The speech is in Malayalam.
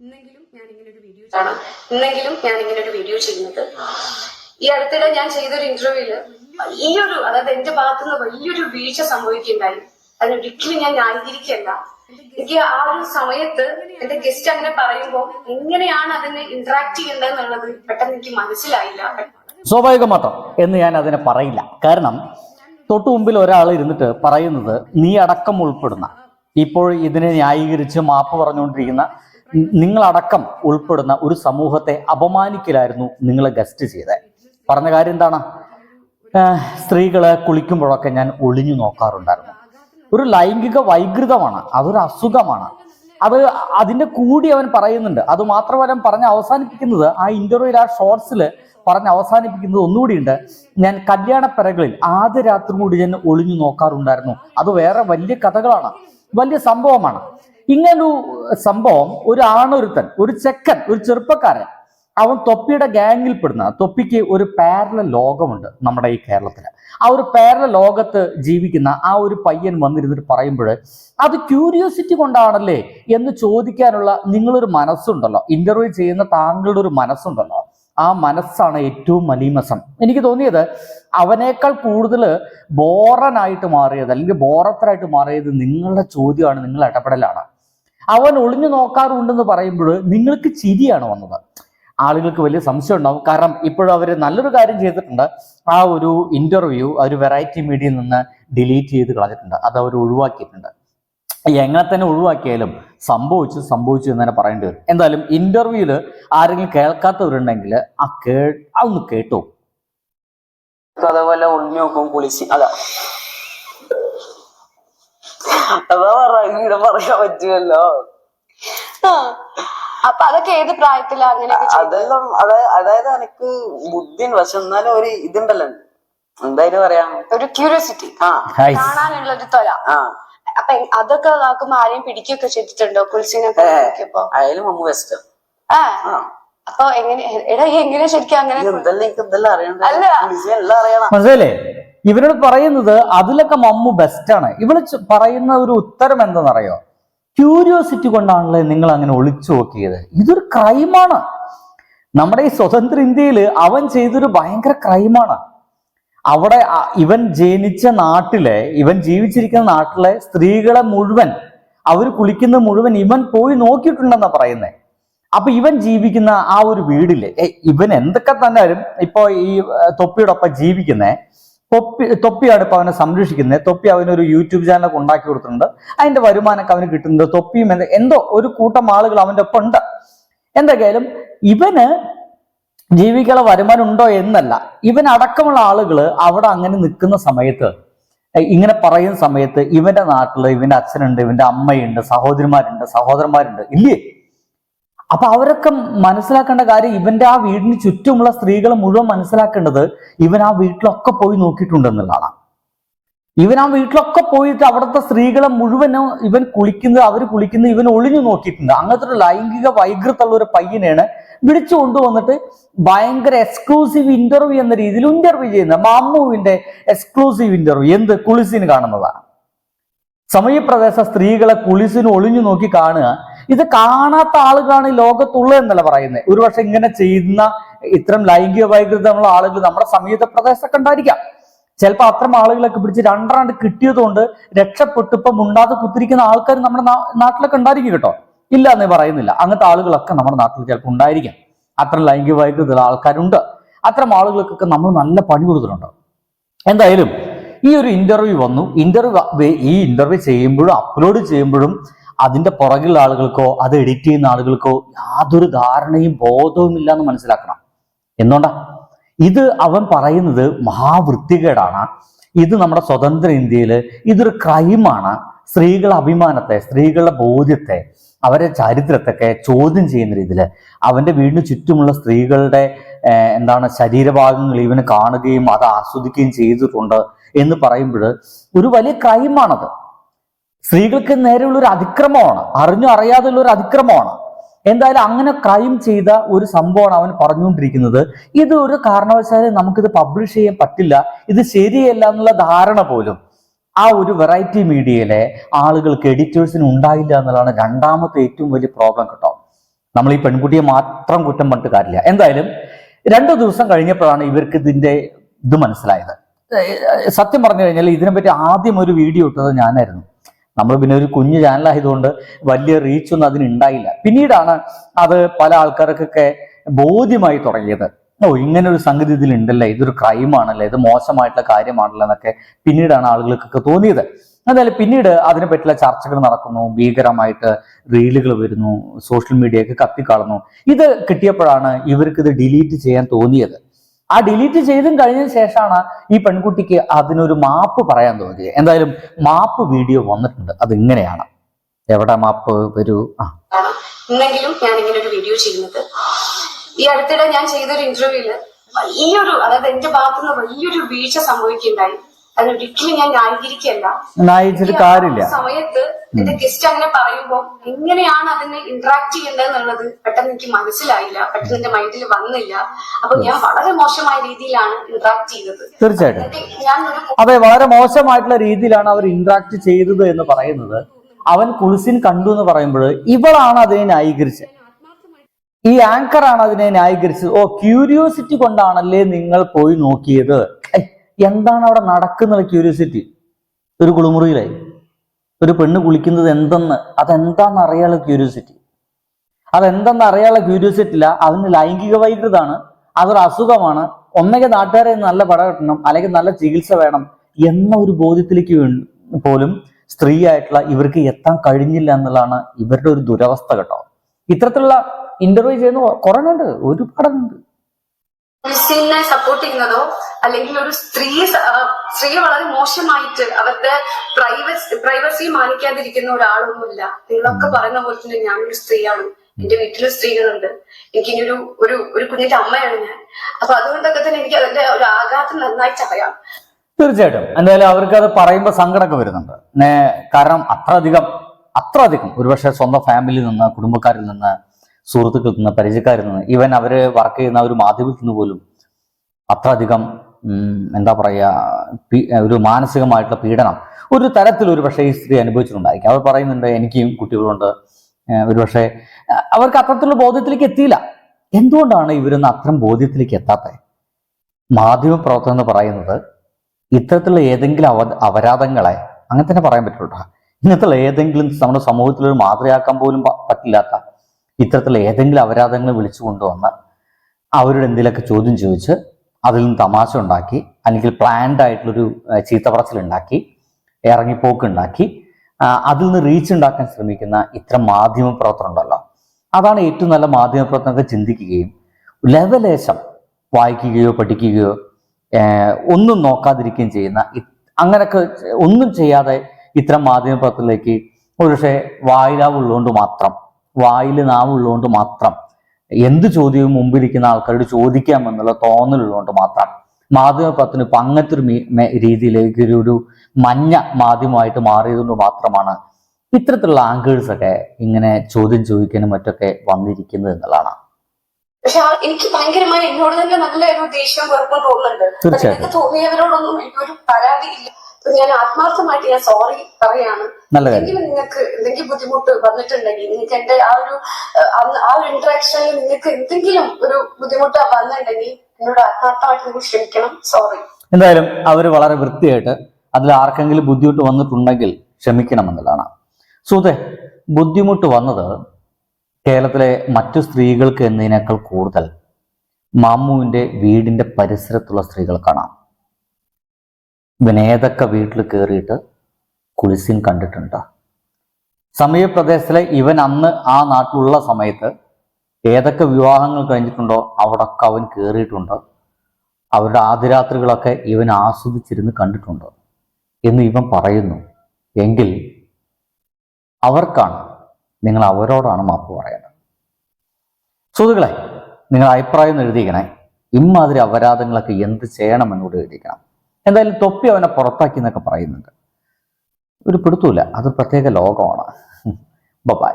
ഇന്നെങ്കിലും ഞാൻ ഇങ്ങനെ ഒരു വീഡിയോ ഇന്നെങ്കിലും ഞാൻ ഇങ്ങനെ ഒരു വീഡിയോ ചെയ്യുന്നത്. ഈ അടുത്തിടെ ഞാൻ ചെയ്തൊരു ഇന്റർവ്യൂൽ വലിയൊരു അതായത് എന്റെ ഭാഗത്തുനിന്ന് വലിയൊരു വീഴ്ച സംഭവിക്കുകയുണ്ടായി. അതിനൊരിക്കലും ഞാൻ ന്യായീകരിക്കല്ല എനിക്ക് ആ ഒരു സമയത്ത് എന്റെ ഗസ്റ്റ് അങ്ങനെ പറയുമ്പോൾ എങ്ങനെയാണ് അതിനെ ഇന്ററാക്ട് ചെയ്യേണ്ടത് എന്നുള്ളത് പെട്ടെന്ന് എനിക്ക് മനസ്സിലായില്ല. സ്വാഭാവികമാട്ടോ എന്ന് ഞാൻ അതിനെ പറയില്ല. കാരണം തൊട്ടു മുമ്പിൽ ഒരാൾ ഇരുന്നിട്ട് പറയുന്നത് നീ അടക്കം ഉൾപ്പെടുന്ന ഇപ്പോൾ ഇതിനെ ന്യായീകരിച്ച് മാപ്പ് പറഞ്ഞുകൊണ്ടിരിക്കുന്ന നിങ്ങളടക്കം ഉൾപ്പെടുന്ന ഒരു സമൂഹത്തെ അപമാനിക്കലായിരുന്നു നിങ്ങൾ ഗസ്റ്റ് ചെയ്തത്. പറഞ്ഞ കാര്യം എന്താണ്? സ്ത്രീകളെ കുളിക്കുമ്പോഴൊക്കെ ഞാൻ ഒളിഞ്ഞു നോക്കാറുണ്ടായിരുന്നു. ഒരു ലൈംഗിക വൈകൃതമാണ് അതൊരു അസുഖമാണ്. അത് അതിന്റെ കൂടി അവൻ പറയുന്നുണ്ട്. അത് മാത്രമല്ല പറഞ്ഞ് അവസാനിപ്പിക്കുന്നത് ആ ഇന്റർവ്യൂവിൽ ആ ഷോർട്സിൽ പറഞ്ഞ് അവസാനിപ്പിക്കുന്നത് ഒന്നുകൂടിയുണ്ട്. ഞാൻ കല്യാണപ്പെരകളിൽ ആദ്യ രാത്രി കൂടി ഞാൻ ഒളിഞ്ഞു നോക്കാറുണ്ടായിരുന്നു. അത് വേറെ വലിയ കഥകളാണ് വലിയ സംഭവമാണ്. ഇങ്ങനൊരു സംഭവം ഒരു ആണൊരുത്തൻ ഒരു ചെക്കൻ ഒരു ചെറുപ്പക്കാരൻ അവൻ തൊപ്പിയുടെ ഗാങ്ങിൽ പെടുന്ന തൊപ്പിക്ക് ഒരു പാരല ലോകമുണ്ട് നമ്മുടെ ഈ കേരളത്തിൽ ആ ഒരു പാരല ലോകത്ത് ജീവിക്കുന്ന ആ ഒരു പയ്യൻ വന്നിരുന്നിട്ട് പറയുമ്പോൾ അത് ക്യൂരിയോസിറ്റി കൊണ്ടാണല്ലേ? എന്ന് ചോദിക്കാനുള്ള നിങ്ങളൊരു മനസ്സുണ്ടല്ലോ. ഇന്റർവ്യൂ ചെയ്യുന്ന താങ്കളുടെ ഒരു മനസ്സുണ്ടല്ലോ. ആ മനസ്സാണ് ഏറ്റവും മലീമസം. എനിക്ക് തോന്നിയത് അവനേക്കാൾ കൂടുതൽ ബോറനായിട്ട് മാറിയത് അല്ലെങ്കിൽ ബോറത്തരായിട്ട് മാറിയത് നിങ്ങളുടെ ചോദ്യമാണ് നിങ്ങളുടെ ഇടപെടലാണ്. അവൻ ഒളിഞ്ഞു നോക്കാറുണ്ടെന്ന് പറയുമ്പോൾ നിങ്ങൾക്ക് ചിരിയാണ് വന്നത്. ആളുകൾക്ക് വലിയ സംശയം ഉണ്ടാവും. കാരണം ഇപ്പോഴും അവർ നല്ലൊരു കാര്യം ചെയ്തിട്ടുണ്ട്. ആ ഒരു ഇന്റർവ്യൂ ഒരു വെറൈറ്റി മീഡിയയിൽ നിന്ന് ഡിലീറ്റ് ചെയ്ത് കളഞ്ഞിട്ടുണ്ട്. അത് അവർ ഒഴിവാക്കിയിട്ടുണ്ട്. എങ്ങനെ തന്നെ ഒഴിവാക്കിയാലും സംഭവിച്ചു സംഭവിച്ചു എന്ന് തന്നെ പറയേണ്ടി വരും. എന്തായാലും ഇന്റർവ്യൂൽ ആരെങ്കിലും കേൾക്കാത്തവരുണ്ടെങ്കിൽ ആ കേ അതൊന്ന് കേട്ടോ അതേപോലെ ഒളിഞ്ഞു നോക്കും കുളിച്ച് അതാ. അതാ പറ ഇവിടെ പറയാൻ പറ്റുമല്ലോ. ആ, അപ്പൊ അതൊക്കെ ഏത് പ്രായത്തിലാ അങ്ങനെ? അതെല്ലാം അതായത് അതായത് എനിക്ക് ബുദ്ധി പക്ഷെ എന്നാലും ഒരു ഇതുണ്ടല്ലോ. എന്തായാലും പറയാം ഒരു ക്യൂരിയോസിറ്റി ആ. കാണാനുള്ള ഒരു തൊല. ആ. അപ്പൊ അതൊക്കെ നോക്കുമ്പോ ആരെയും പിടിക്കുകയൊക്കെ ചെയ്തിട്ടുണ്ടോ? കുൽസിനൊക്കെ അയാലും മമ്മു ബെസ്റ്റ് അപ്പൊ എങ്ങനെ എടാ എങ്ങനെ ശരിക്കും അങ്ങനെ? ഇത് എന്തെല്ലാം എനിക്ക് എന്തെല്ലാം അറിയണ്ട? അല്ല. എല്ലാം അറിയണം. ഇവരോട് പറയുന്നത് അതിലൊക്കെ മമ്മു ബെസ്റ്റാണ് ഇവൾ പറയുന്ന ഒരു ഉത്തരം എന്താണെന്നറിയോ? ക്യൂരിയോസിറ്റി കൊണ്ടാണല്ലേ നിങ്ങൾ അങ്ങനെ ഒളിച്ചു നോക്കിയത്. ഇതൊരു ക്രൈമാണ് നമ്മുടെ ഈ സ്വതന്ത്ര ഇന്ത്യയിൽ അവൻ ചെയ്തൊരു ഭയങ്കര ക്രൈമാണ് അവിടെ ഇവൻ ജനിച്ച നാട്ടിലെ ഇവൻ ജീവിച്ചിരിക്കുന്ന നാട്ടിലെ സ്ത്രീകളെ മുഴുവൻ അവർ കുളിക്കുന്ന മുഴുവൻ ഇവൻ പോയി നോക്കിയിട്ടുണ്ടെന്നാ പറയുന്നത് അപ്പൊ ഇവൻ ജീവിക്കുന്ന ആ ഒരു വീടിൽ ഇവൻ എന്തൊക്കെ തന്നെ ഇപ്പോ ഈ തൊപ്പിയോടൊപ്പം തൊപ്പിയുടെ ജീവിക്കുന്നേ തൊപ്പി തൊപ്പിയാണ് ഇപ്പൊ അവനെ സംരക്ഷിക്കുന്നത്. തൊപ്പി അവനൊരു യൂട്യൂബ് ചാനലൊക്കെ ഉണ്ടാക്കി കൊടുത്തിട്ടുണ്ട്. അതിന്റെ വരുമാനമൊക്കെ അവന് കിട്ടുന്നത് തൊപ്പിയും എന്ത് ഒരു കൂട്ടം ആളുകൾ അവന്റെ ഒപ്പം ഉണ്ട്. എന്തൊക്കെയായാലും ഇവന് ജീവിക്കാനുള്ള വരുമാനം ഉണ്ടോ എന്നല്ല. ഇവൻ അടക്കമുള്ള ആളുകൾ അവിടെ അങ്ങനെ നിൽക്കുന്ന സമയത്ത് ഇങ്ങനെ പറയുന്ന സമയത്ത് ഇവന്റെ നാട്ടിൽ ഇവന്റെ അച്ഛനുണ്ട് ഇവന്റെ അമ്മയുണ്ട് സഹോദരിമാരുണ്ട് സഹോദരന്മാരുണ്ട്. ഇല്ലേ? അപ്പൊ അവരൊക്കെ മനസ്സിലാക്കേണ്ട കാര്യം ഇവന്റെ ആ വീടിന് ചുറ്റുമുള്ള സ്ത്രീകൾ മുഴുവൻ മനസ്സിലാക്കേണ്ടത് ഇവൻ ആ വീട്ടിലൊക്കെ പോയി നോക്കിയിട്ടുണ്ടെന്നുള്ളതാണ്. ഇവൻ ആ വീട്ടിലൊക്കെ പോയിട്ട് അവിടുത്തെ സ്ത്രീകളെ മുഴുവനും ഇവൻ കുളിക്കുന്നത് അവർ കുളിക്കുന്നത് ഇവൻ ഒളിഞ്ഞു നോക്കിയിട്ടുണ്ട്. അങ്ങനത്തെ ഒരു ലൈംഗിക വൈകൃതമുള്ള ഒരു പയ്യനെയാണ് വിളിച്ചു കൊണ്ടുവന്നിട്ട് ഭയങ്കര എക്സ്ക്ലൂസീവ് ഇന്റർവ്യൂ എന്ന രീതിയിൽ ഇന്റർവ്യൂ ചെയ്യുന്ന മാമുവിന്റെ എക്സ്ക്ലൂസീവ് ഇന്റർവ്യൂ എന്ത്? കുളിസിന് കാണുന്നതാണ്. സമയപ്രദേശ സ്ത്രീകളെ കുളിസിന് ഒളിഞ്ഞു നോക്കി കാണുക. ഇത് കാണാത്ത ആളുകളാണ് ഈ ലോകത്തുള്ളത് എന്നല്ല പറയുന്നത് ഒരുപക്ഷെ ഇങ്ങനെ ചെയ്യുന്ന ഇത്തരം ലൈംഗിക വൈകൃതമുള്ള ആളുകൾ നമ്മുടെ സമീപ പ്രദേശത്തൊക്കെ ഉണ്ടായിരിക്കാം. ചിലപ്പോൾ അത്തരം ആളുകളൊക്കെ പിടിച്ച് രണ്ടാണ്ട് കിട്ടിയതുകൊണ്ട് രക്ഷപ്പെട്ട്. ഇപ്പം മുണ്ടാതെ കുത്തിരിക്കുന്ന ആൾക്കാർ നമ്മുടെ നാട്ടിലൊക്കെ ഉണ്ടായിരിക്കും കേട്ടോ. ഇല്ല എന്നേ പറയുന്നില്ല. അങ്ങനത്തെ ആളുകളൊക്കെ നമ്മുടെ നാട്ടിൽ ചിലപ്പോൾ ഉണ്ടായിരിക്കാം. അത്തരം ലൈംഗിക വൈകൃതമുള്ള ആൾക്കാരുണ്ട്. അത്തരം ആളുകൾക്കൊക്കെ നമ്മൾ നല്ല പണി കൊടുത്തിട്ടുണ്ട്. എന്തായാലും ഈ ഒരു ഇന്റർവ്യൂ വന്നു. ഇന്റർവ്യൂ ഈ ഇന്റർവ്യൂ ചെയ്യുമ്പോഴും അപ്ലോഡ് ചെയ്യുമ്പോഴും അതിന്റെ പുറകിലുള്ള ആളുകൾക്കോ അത് എഡിറ്റ് ചെയ്യുന്ന ആളുകൾക്കോ യാതൊരു ധാരണയും ബോധവും ഇല്ല എന്ന് മനസ്സിലാക്കണം. എന്തുകൊണ്ടാ? ഇത് അവൻ പറയുന്നത് മഹാവൃത്തികേടാണ്. ഇത് നമ്മുടെ സ്വതന്ത്ര ഇന്ത്യയിൽ ഇതൊരു ക്രൈമാണ് സ്ത്രീകളുടെ അഭിമാനത്തെ സ്ത്രീകളുടെ ബോധ്യത്തെ അവരെ ചരിത്രത്തൊക്കെ ചോദ്യം ചെയ്യുന്ന രീതിയിൽ അവന്റെ വീടിന് ചുറ്റുമുള്ള സ്ത്രീകളുടെ എന്താണ് ശരീരഭാഗങ്ങൾ ഇവന് കാണുകയും അത് ആസ്വദിക്കുകയും ചെയ്തിട്ടുണ്ട് എന്ന് പറയുമ്പോൾ ഒരു വലിയ ക്രൈമാണത് സ്ത്രീകൾക്ക് നേരെയുള്ള ഒരു അതിക്രമമാണ്. അറിഞ്ഞോ അറിയാതെയുള്ള ഒരു അതിക്രമമാണ്. എന്തായാലും അങ്ങനെ ക്രൈം ചെയ്ത ഒരു സംഭവമാണ് അവൻ പറഞ്ഞുകൊണ്ടിരിക്കുന്നത്. ഇത് ഒരു കാരണവശാലും നമുക്കിത് പബ്ലിഷ് ചെയ്യാൻ പറ്റില്ല. ഇത് ശരിയല്ല എന്നുള്ള ധാരണ പോലും ആ ഒരു വെറൈറ്റി മീഡിയയിലെ ആളുകൾക്ക് എഡിറ്റേഴ്സിന് ഉണ്ടായില്ല എന്നുള്ളതാണ് രണ്ടാമത്തെ ഏറ്റവും വലിയ പ്രോബ്ലം കേട്ടോ. നമ്മൾ ഈ പെൺകുട്ടിയെ മാത്രം കുറ്റം പറഞ്ഞിട്ട് കാര്യമില്ല. എന്തായാലും രണ്ടു ദിവസം കഴിഞ്ഞപ്പോഴാണ് ഇവർക്ക് ഇതിന്റെ ഇത് മനസ്സിലായത്. സത്യം പറഞ്ഞു കഴിഞ്ഞാൽ ഇതിനെപ്പറ്റി ആദ്യം ഒരു വീഡിയോ ഇട്ടത് ഞാനായിരുന്നു. നമ്മൾ പിന്നെ ഒരു കുഞ്ഞു ചാനലായതുകൊണ്ട് വലിയ റീച്ച് ഒന്നും അതിനുണ്ടായില്ല പിന്നീടാണ് അത് പല ആൾക്കാർക്കൊക്കെ ബോധ്യമായി തുടങ്ങിയത്. ഓ ഇങ്ങനെ ഒരു സംഗതി ഇതിൽ ഉണ്ടല്ലേ ഇതൊരു ക്രൈമാണല്ലേ ഇത് മോശമായിട്ടുള്ള കാര്യമാണല്ലോ എന്നൊക്കെ പിന്നീടാണ് ആളുകൾക്കൊക്കെ തോന്നിയത്. എന്നാലും പിന്നീട് അതിനെ പറ്റിയുള്ള ചർച്ചകൾ നടക്കുന്നു ഭീകരമായിട്ട് റീലുകൾ വരുന്നു സോഷ്യൽ മീഡിയയൊക്കെ കത്തിക്കാളുന്നു. ഇത് കിട്ടിയപ്പോഴാണ് ഇവർക്ക് ഇത് ഡിലീറ്റ് ചെയ്യാൻ തോന്നിയത്. ആ ഡിലീറ്റ് ചെയ്തും കഴിഞ്ഞതിന് ശേഷമാണ് ഈ പെൺകുട്ടിക്ക് അതിനൊരു മാപ്പ് പറയാൻ തോന്നിയത്. എന്തായാലും മാപ്പ് വീഡിയോ വന്നിട്ടുണ്ട്. അത് ഇങ്ങനെയാണ് എവിടെ മാപ്പ് വരൂ? ആ. ഇന്നെങ്കിലും ഞാൻ വീഡിയോ ചെയ്യുന്നത്. ഈ അടുത്തിടെ ഞാൻ ചെയ്തൊരു ഇന്റർവ്യൂൽ വലിയൊരു അതായത് എന്റെ ഭാഗത്തുനിന്ന് വലിയൊരു വീഴ്ച സംഭവിക്കുകയുണ്ടായി. അതിനൊരിക്കലും ഞാൻ ന്യായീകരിക്കല്ല നായിച്ചിട്ട് കാര്യമില്ല. സമയത്ത് എന്റെ ഗസ്റ്റ് അങ്ങനെ പറയുമ്പോൾ എങ്ങനെയാണ് അതിനെ ഇന്ററാക്ട് ചെയ്യേണ്ടതെന്നുള്ളത് പെട്ടെന്ന് എനിക്ക് മനസ്സിലായില്ല. പെട്ടെന്ന് എന്റെ മൈൻഡിൽ വന്നില്ല. അപ്പൊ ഞാൻ വളരെ മോശമായ രീതിയിലാണ് ഇന്ററാക്ട് ചെയ്തത് തീർച്ചയായിട്ടും. ഞാൻ അതെ വളരെ മോശമായിട്ടുള്ള രീതിയിലാണ് അവർ ഇന്ററാക്ട് ചെയ്തത് എന്ന് പറയുന്നത്. അവൻ കുളിസിൻ കണ്ടു എന്ന് പറയുമ്പോൾ ഇവളാണ് അതിനെ ന്യായീകരിച്ചത്. ഈ ആങ്കർ ആണ് അതിനെ ന്യായീകരിച്ചത്. ഓ ക്യൂരിയോസിറ്റി കൊണ്ടാണല്ലേ നിങ്ങൾ പോയി നോക്കിയത്? എന്താണ് അവിടെ നടക്കുന്നത് ക്യൂരിയോസിറ്റി ഒരു കുളിമുറിയിലായി. ഒരു പെണ്ണ് കുളിക്കുന്നത് എന്തെന്ന്? അതെന്താന്ന് അറിയാനുള്ള ക്യൂരിയോസിറ്റി അതെന്തെന്ന് അറിയാനുള്ള ക്യൂരിയോസിറ്റി ഇല്ല. അതിന് ലൈംഗിക വൈകൃതാണ്. അതൊരു അസുഖമാണ്. ഒന്നെങ്കിൽ നാട്ടുകാരെ നല്ല പട കിട്ടണം. അല്ലെങ്കിൽ നല്ല ചികിത്സ വേണം എന്ന ഒരു ബോധ്യത്തിലേക്ക് പോലും സ്ത്രീ ആയിട്ടുള്ള ഇവർക്ക് എത്താൻ കഴിഞ്ഞില്ല എന്നുള്ളതാണ് ഇവരുടെ ഒരു ദുരവസ്ഥ കേട്ടോ. ഇത്തരത്തിലുള്ള ഇന്റർവ്യൂ ചെയ്യുന്ന കുറെ ഒരുപാടുണ്ട്. ക്രിസ്ത്യനെ സപ്പോർട്ട് ചെയ്യുന്നതോ അല്ലെങ്കിൽ ഒരു സ്ത്രീ സ്ത്രീ വളരെ മോശമായിട്ട് അവരുടെ പ്രൈവസി പ്രൈവസി മാനിക്കാതിരിക്കുന്ന ഒരാളൊന്നുമില്ല. നിങ്ങളൊക്കെ പറയുന്ന പോലെ തന്നെ ഞാനൊരു സ്ത്രീയാണ്. എന്റെ വീട്ടിലും സ്ത്രീകളുണ്ട്. എനിക്ക് ഒരു ഒരു ഒരു കുഞ്ഞിന്റെ അമ്മയാണ് ഞാൻ. അപ്പൊ അതുകൊണ്ടൊക്കെ തന്നെ എനിക്ക് അതിന്റെ ഒരു ആഘാതം നന്നായിട്ട് അറിയാം തീർച്ചയായിട്ടും. എന്തായാലും അവർക്ക് അത് പറയുമ്പോൾ സങ്കടമൊക്കെ വരുന്നുണ്ട്. കാരണം അത്രയധികം അത്രയധികം ഒരുപക്ഷെ സ്വന്തം ഫാമിലിയിൽ നിന്ന് കുടുംബക്കാരിൽ നിന്ന് സുഹൃത്തുക്കളിൽ നിന്ന് പരിചയക്കാരിൽ നിന്ന് ഈവൻ അവർ വർക്ക് ചെയ്യുന്ന ഒരു മാധ്യമത്തിൽ നിന്ന് പോലും അത്ര അധികം എന്താ പറയുക ഒരു മാനസികമായിട്ടുള്ള പീഡനം ഒരു തരത്തിൽ ഒരു പക്ഷേ ഈ സ്ത്രീ അനുഭവിച്ചിട്ടുണ്ടായിരിക്കും. അവർ പറയുന്നുണ്ട് എനിക്കും കുട്ടികളുണ്ട് ഒരു പക്ഷേ അവർക്ക് അത്തരത്തിലുള്ള ബോധ്യത്തിലേക്ക് എത്തിയില്ല. എന്തുകൊണ്ടാണ് ഇവരൊന്നും അത്തരം ബോധ്യത്തിലേക്ക് എത്താത്തത് മാധ്യമപ്രവർത്തനം എന്ന് പറയുന്നത് ഇത്തരത്തിലുള്ള ഏതെങ്കിലും അവ അപരാധങ്ങളെ അങ്ങനെ തന്നെ പറയാൻ പറ്റുള്ളൂ. ഇങ്ങനത്തുള്ള ഏതെങ്കിലും നമ്മുടെ സമൂഹത്തിൽ ഒരു മാതൃയാക്കാൻ പോലും പറ്റില്ലാത്ത ഇത്തരത്തിലുള്ള ഏതെങ്കിലും അപരാധങ്ങൾ വിളിച്ചു കൊണ്ടുവന്ന് അവരുടെ എന്തെങ്കിലുമൊക്കെ ചോദ്യം ചോദിച്ച് അതിൽ നിന്ന് തമാശ ഉണ്ടാക്കി അല്ലെങ്കിൽ പ്ലാൻഡ് ആയിട്ടുള്ളൊരു ഏഹ്, ചീത്ത പറച്ചിൽ ഉണ്ടാക്കി ഇറങ്ങിപ്പോക്ക് ഉണ്ടാക്കി അതിൽ നിന്ന് റീച്ച് ഉണ്ടാക്കാൻ ശ്രമിക്കുന്ന ഇത്തരം മാധ്യമ പ്രവർത്തനം ഉണ്ടല്ലോ അതാണ് ഏറ്റവും നല്ല മാധ്യമ പ്രവർത്തനമൊക്കെ ചിന്തിക്കുകയും ലവലേശം വായിക്കുകയോ പഠിക്കുകയോ ഒന്നും നോക്കാതിരിക്കുകയും ചെയ്യുന്ന അങ്ങനെയൊക്കെ ഒന്നും ചെയ്യാതെ ഇത്തരം മാധ്യമ പ്രവർത്തനത്തിലേക്ക് ഒരുപക്ഷെ വായിലാവുള്ളതുകൊണ്ട് മാത്രം വായിൽ നാവുള്ളതുകൊണ്ട് മാത്രം. എന്ത് ചോദ്യവും മുമ്പിലിരിക്കുന്ന ആൾക്കാരോട് ചോദിക്കാമെന്നുള്ള തോന്നലുള്ളതുകൊണ്ട് മാത്രം. മാധ്യമ പത്തിന് മേ- രീതിയിലേക്ക് ഒരു മഞ്ഞ മാധ്യമമായിട്ട് മാറിയതുകൊണ്ട് മാത്രമാണ് ഇത്തരത്തിലുള്ള ആങ്കേഴ്സ് ഒക്കെ ഇങ്ങനെ ചോദ്യം ചോദിക്കാനും മറ്റൊക്കെ വന്നിരിക്കുന്നത് എന്നുള്ളതാണ്. പക്ഷെ എനിക്ക് ഭയങ്കരമായി എന്നോട് തന്നെ നല്ല ഒരു ദേഷ്യവും വെറുപ്പും തോന്നുന്നുണ്ട് തോന്നിയവരോടൊന്നും എനിക്കൊരു പരാതി അപ്പൊ ഞാൻ ആത്മാർത്ഥമായിട്ട് ഞാൻ സോറി പറയാണ്. എങ്കിലും എന്തെങ്കിലും നിങ്ങൾക്ക് എന്തെങ്കിലും ബുദ്ധിമുട്ട് വന്നിട്ടുണ്ടെങ്കിൽ നിങ്ങൾക്ക് എന്റെ ആ ഒരു ആ ഒരു ഇന്ററാക്ഷനിൽ നിങ്ങൾക്ക് എന്തെങ്കിലും ഒരു ബുദ്ധിമുട്ട് വന്നിട്ടുണ്ടെങ്കിൽ എന്നോട് ആത്മാർത്ഥമായിട്ട് നിങ്ങൾ ക്ഷമിക്കണം. സോറി എന്തായാലും അവർ വളരെ വൃത്തിയായിട്ട് അതിൽ ആർക്കെങ്കിലും ബുദ്ധിമുട്ട് വന്നിട്ടുണ്ടെങ്കിൽ ക്ഷമിക്കണമെന്നുള്ളതാണ് സുഹൃത്തെ ബുദ്ധിമുട്ട് വന്നത് കേരളത്തിലെ മറ്റു സ്ത്രീകൾക്ക് എന്നതിനേക്കാൾ കൂടുതൽ. മാമുവിന്റെ വീടിന്റെ പരിസരത്തുള്ള സ്ത്രീകൾക്കാണ് ഇവൻ ഏതൊക്കെ വീട്ടിൽ കയറിയിട്ട് കുളിസിൻ കണ്ടിട്ടുണ്ട്? സമീപപ്രദേശത്തിലെ ഇവൻ അന്ന് ആ നാട്ടിലുള്ള സമയത്ത് ഏതൊക്കെ വിവാഹങ്ങൾ കഴിഞ്ഞിട്ടുണ്ടോ അവിടൊക്കെ അവൻ കയറിയിട്ടുണ്ട് അവരുടെ ആദിരാത്രികളൊക്കെ ഇവൻ ആസ്വദിച്ചിരുന്ന് കണ്ടിട്ടുണ്ട്? എന്ന് ഇവൻ പറയുന്നു. എങ്കിൽ അവർക്കാണ് നിങ്ങൾ അവരോടാണ് മാപ്പ് പറയേണ്ടത്. സുഹൃത്തുക്കളെ നിങ്ങൾ അഭിപ്രായം എഴുതിയിരിക്കണേ. ഇമ്മാതിരി അപരാധങ്ങളൊക്കെ എന്ത് ചെയ്യണമെന്നോട് എഴുതിക്കണം എന്തായാലും തൊപ്പി അവനെ പുറത്താക്കി എന്നൊക്കെ പറയുന്നുണ്ട്. ഒരു പിടുത്തൂല അത് പ്രത്യേക ലോകമാണ്. ബൈ.